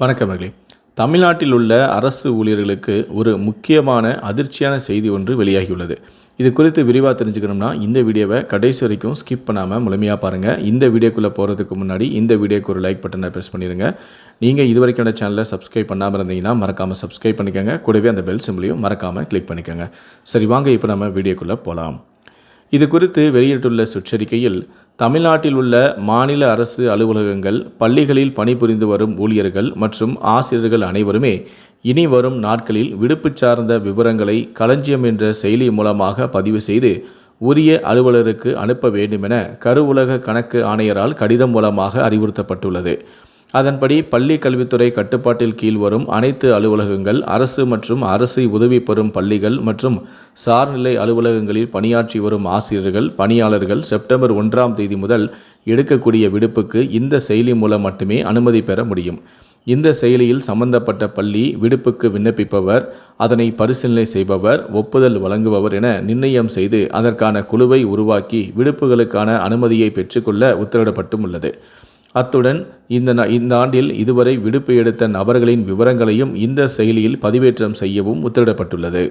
வணக்கம் மகளே. தமிழ்நாட்டில் உள்ள அரசு ஊழியர்களுக்கு ஒரு முக்கியமான அதிர்ச்சியான செய்தி ஒன்று வெளியாகியுள்ளது. இது குறித்து விரிவாக தெரிஞ்சுக்கணும்னா இந்த வீடியோவை கடைசி வரைக்கும் ஸ்கிப் பண்ணாமல் முழுமையாக பாருங்கள் இந்த வீடியோக்குள்ளே போகிறதுக்கு முன்னாடி இந்த வீடியோக்கு ஒரு லைக் பட்டனை ப்ரெஸ் பண்ணிடுங்க நீங்கள் இது வரைக்கும் சேனலை சப்ஸ்கிரைப் பண்ணாமல் இருந்தீங்கன்னா மறக்காமல் சப்ஸ்கிரைப் பண்ணிக்கோங்க. கூடவே அந்த பெல் சிம்லையும் மறக்காமல் கிளிக் பண்ணிக்கோங்க. சரி வாங்க இப்போ நம்ம வீடியோக்குள்ளே போகலாம் இது குறித்து வெளியிட்டுள்ள சுற்றறிக்கையில் தமிழ்நாட்டில் உள்ள மாநில அரசு அலுவலகங்கள் பள்ளிகளில் பணிபுரிந்து வரும் ஊழியர்கள் மற்றும் ஆசிரியர்கள் அனைவருமே இனி வரும் நாட்களில் விடுப்பு சார்ந்த விவரங்களை களஞ்சியம் என்ற செயலி மூலமாக பதிவு செய்து உரிய அலுவலருக்கு அனுப்ப வேண்டுமென கருவுலக கணக்கு ஆணையரால் கடிதம் மூலமாக அறிவுறுத்தப்பட்டுள்ளது. அதன்படி பள்ளி கல்வித்துறை கட்டுப்பாட்டில் கீழ் வரும் அனைத்து அலுவலகங்கள் அரசு மற்றும் அரசு உதவி பெறும் பள்ளிகள் மற்றும் சார்நிலை அலுவலகங்களில் பணியாற்றி வரும் ஆசிரியர்கள் பணியாளர்கள் செப்டம்பர் ஒன்றாம் தேதி முதல் எடுக்கக்கூடிய விடுப்புக்கு இந்த செயலி மூலம் மட்டுமே அனுமதி பெற முடியும். இந்த செயலியில் சம்பந்தப்பட்ட பள்ளி விடுப்புக்கு விண்ணப்பிப்பவர் அதனை பரிசீலனை செய்பவர் ஒப்புதல் வழங்குபவர் என நிர்ணயம் செய்து அதற்கான குழுவை உருவாக்கி விடுப்புகளுக்கான அனுமதியை பெற்றுக்கொள்ள உத்தரவிடப்பட்டும் உள்ளது. அத்துடன் இந்த ந- இந்த ஆண்டில் இதுவரை விடுப்பு எடுத்த நபர்களின் விவரங்களையும் இந்த செயலியில் பதிவேற்றம் செய்யவும் உத்தரவிடப்பட்டுள்ளது.